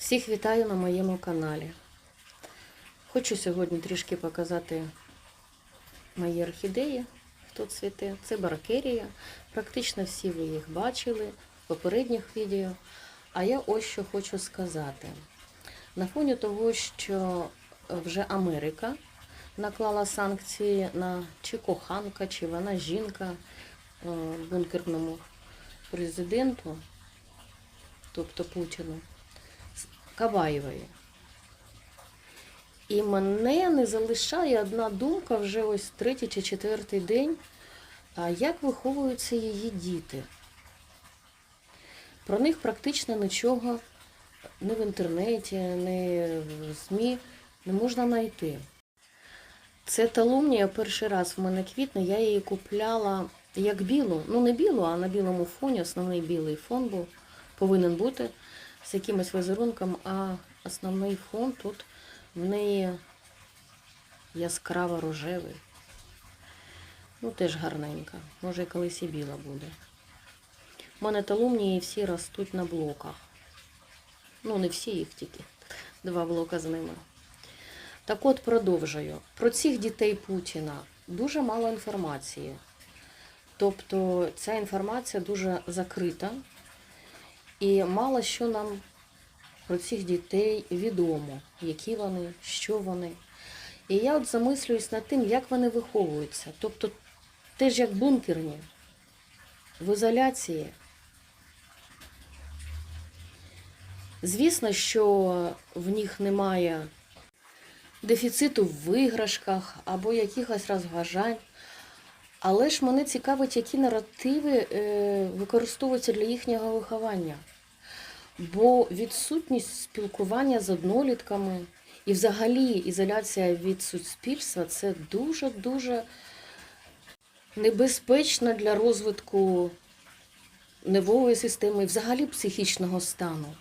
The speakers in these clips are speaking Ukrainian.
Всіх вітаю на моєму каналі. Хочу сьогодні трішки показати мої орхідеї, хто цвіте. Це баракерія. Практично всі ви їх бачили в попередніх відео. А я ось що хочу сказати. На фоні того, що вже Америка наклала санкції на чи коханка, чи вона жінка е, бункерному президенту, тобто Путіну. Кабаєвої. І мене не залишає одна думка вже ось третій чи четвертий день, як виховуються її діти. Про них практично нічого не в інтернеті, не в ЗМІ не можна знайти. Це талумнія перший раз в мене квітне, я її купляла як білу, ну не білу, а на білому фоні, основний білий фон був, повинен бути з якимось візерунком, а основний фон тут в неї яскраво рожевий. Ну, теж гарненька. Може, колись і біла буде. У мене талумнії всі ростуть на блоках. Ну, не всі їх тільки. Два блока з ними. Так от продовжую. Про цих дітей Путіна дуже мало інформації. Тобто ця інформація дуже закрита. І мало що нам про цих дітей відомо, які вони, що вони. І я от замислююсь над тим, як вони виховуються. Тобто, теж як бункерні, в ізоляції. Звісно, що в них немає дефіциту в виграшках або якихось розважань. Але ж мене цікавить, які наративи е, використовуються для їхнього виховання. Бо відсутність спілкування з однолітками і взагалі ізоляція від суспільства це дуже-дуже небезпечно для розвитку нервової системи і взагалі психічного стану.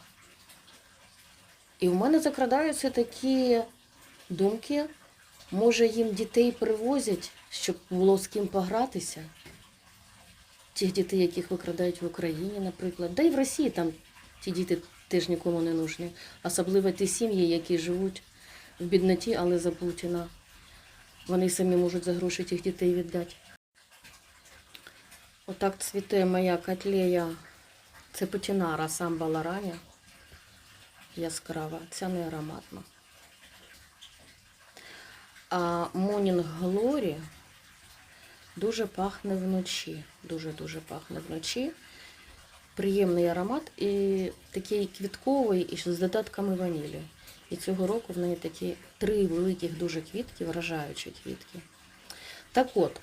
І в мене закрадаються такі думки, може їм дітей привозять, щоб було з ким погратися. Тих дітей, яких викрадають в Україні, наприклад, да й в Росії там ті діти теж нікому не нужні. Особливо ті сім'ї, які живуть в бідноті, але за Путіна. Вони самі можуть за гроші тих дітей віддати. Отак цвіте моя котлея. Це путінара самба лараня. Яскрава. Ця не ароматна. А Монінг Глорі дуже пахне вночі. Дуже-дуже пахне вночі. Приємний аромат і такий квітковий, і з додатками ванілі. І цього року в неї такі три великих дуже квітки, вражаючі квітки. Так от,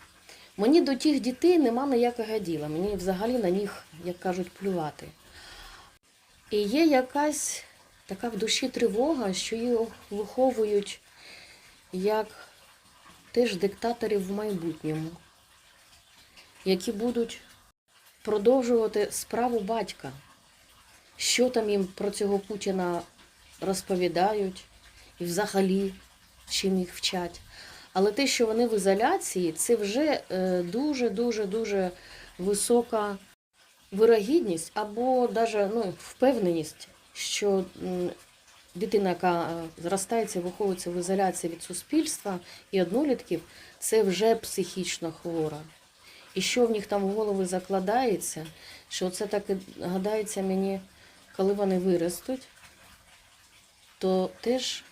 мені до тих дітей нема ніякого діла. Мені взагалі на них, як кажуть, плювати. І є якась така в душі тривога, що їх виховують як теж диктаторів в майбутньому, які будуть продовжувати справу батька. Що там їм про цього Путіна розповідають і взагалі чим їх вчать. Але те, що вони в ізоляції, це вже дуже-дуже-дуже висока вирогідність або навіть ну, впевненість, що дитина, яка е, зростається, виховується в ізоляції від суспільства і однолітків, це вже психічно хвора. І що в них там в голови закладається, що це так і гадається мені, коли вони виростуть, то теж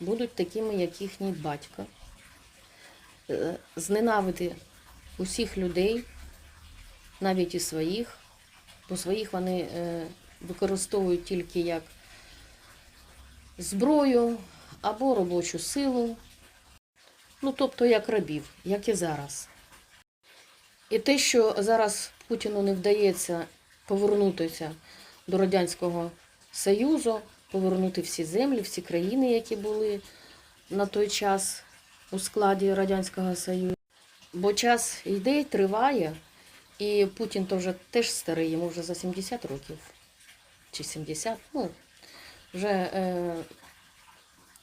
будуть такими, як їхній батько. Е, Зненавидити усіх людей, навіть і своїх, бо своїх вони е, використовують тільки як зброю або робочу силу, ну тобто як рабів, як і зараз. І те, що зараз Путіну не вдається повернутися до Радянського Союзу, повернути всі землі, всі країни, які були на той час у складі Радянського Союзу. Бо час йде, триває, і Путін то вже теж старий, йому вже за 70 років чи 70, ну, вже е,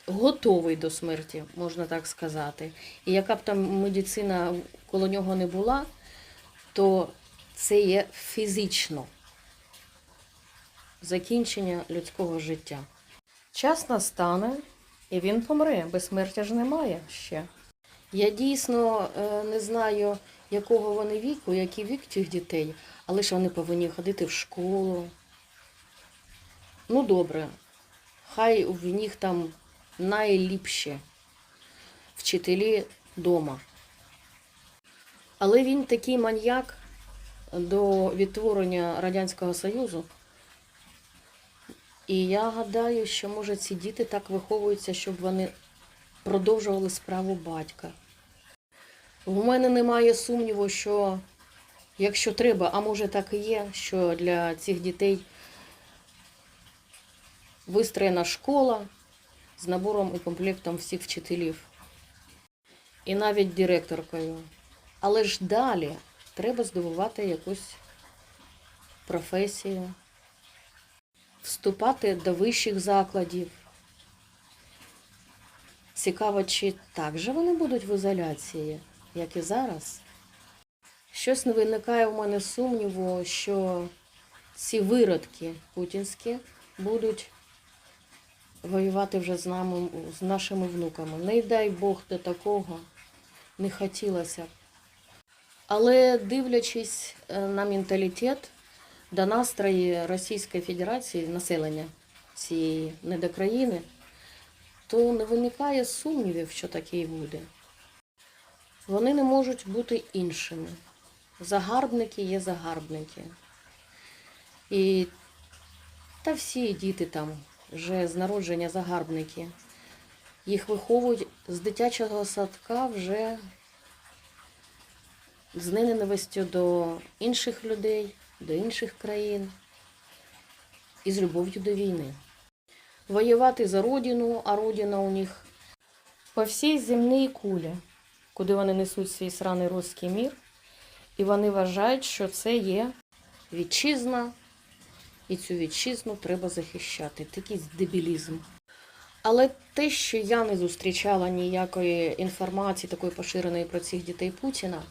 готовий до смерті, можна так сказати. І яка б там медицина коло нього не була, то це є фізично. закінчення людського життя. Час настане, і він помре. Безсмертя ж немає ще. Я дійсно е, не знаю, якого вони віку, який вік цих дітей, але ж вони повинні ходити в школу. Ну, добре, хай в них там найліпші вчителі дома. Але він такий маньяк до відтворення Радянського Союзу. І я гадаю, що може ці діти так виховуються, щоб вони продовжували справу батька. У мене немає сумніву, що якщо треба, а може так і є, що для цих дітей вистроєна школа з набором і комплектом всіх вчителів. І навіть директоркою. Але ж далі треба здобувати якусь професію, вступати до вищих закладів. Цікаво, чи так же вони будуть в ізоляції, як і зараз. Щось не виникає в мене сумніву, що ці виродки путінські будуть воювати вже з нами, з нашими внуками. Не дай Бог до такого не хотілося б. Але дивлячись е, на менталітет до настрої Російської Федерації, населення цієї недокраїни, то не виникає сумнівів, що таке і буде. Вони не можуть бути іншими. Загарбники є загарбники. І та всі діти там вже з народження загарбники. Їх виховують з дитячого садка вже з ненавистю до інших людей, до інших країн і з любов'ю до війни. Воювати за родину, а родина у них по всій земній кулі, куди вони несуть свій сраний руський мір, і вони вважають, що це є вітчизна, і цю вітчизну треба захищати. Такий дебілізм. Але те, що я не зустрічала ніякої інформації такої поширеної про цих дітей Путіна,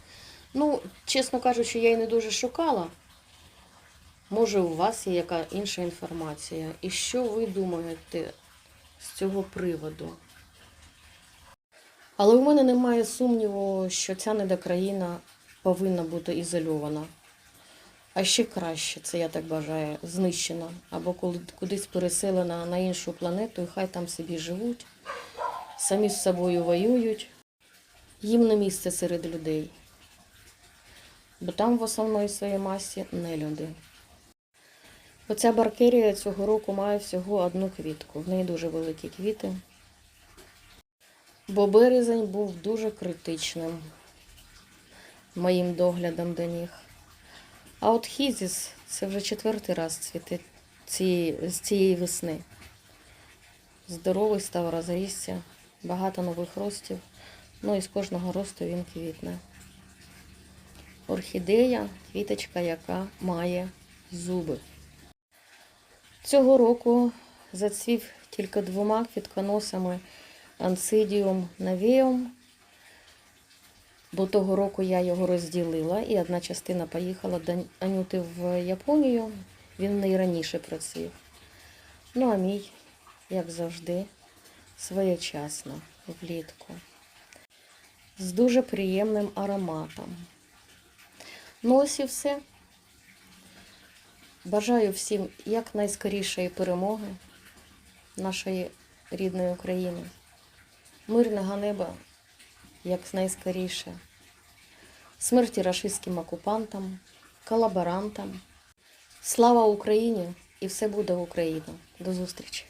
ну, чесно кажучи, я і не дуже шукала. Може, у вас є яка інша інформація. І що ви думаєте з цього приводу? Але в мене немає сумніву, що ця недокраїна повинна бути ізольована. А ще краще, це я так бажаю, знищена або коли- кудись переселена на іншу планету, і хай там собі живуть, самі з собою воюють. Їм не місце серед людей. Бо там в основної своїй масі не люди. Оця баркерія цього року має всього одну квітку. В неї дуже великі квіти. Бо березень був дуже критичним моїм доглядом до них. А от хізіс це вже четвертий раз цієї, з цієї весни. Здоровий став розрісся, багато нових ростів. Ну і з кожного росту він квітне. Орхідея квіточка, яка має зуби. Цього року зацвів тільки двома квітконосами Ансидіум навіум, бо того року я його розділила, і одна частина поїхала до Анюти в Японію, він в неї раніше працював. Ну, а мій, як завжди, своєчасно, влітку. З дуже приємним ароматом. Ну, ось і все. Бажаю всім якнайскорішої перемоги нашої рідної України, мирного неба якнайскоріше, смерті рашистським окупантам, колаборантам. Слава Україні! І все буде Україна. До зустрічі!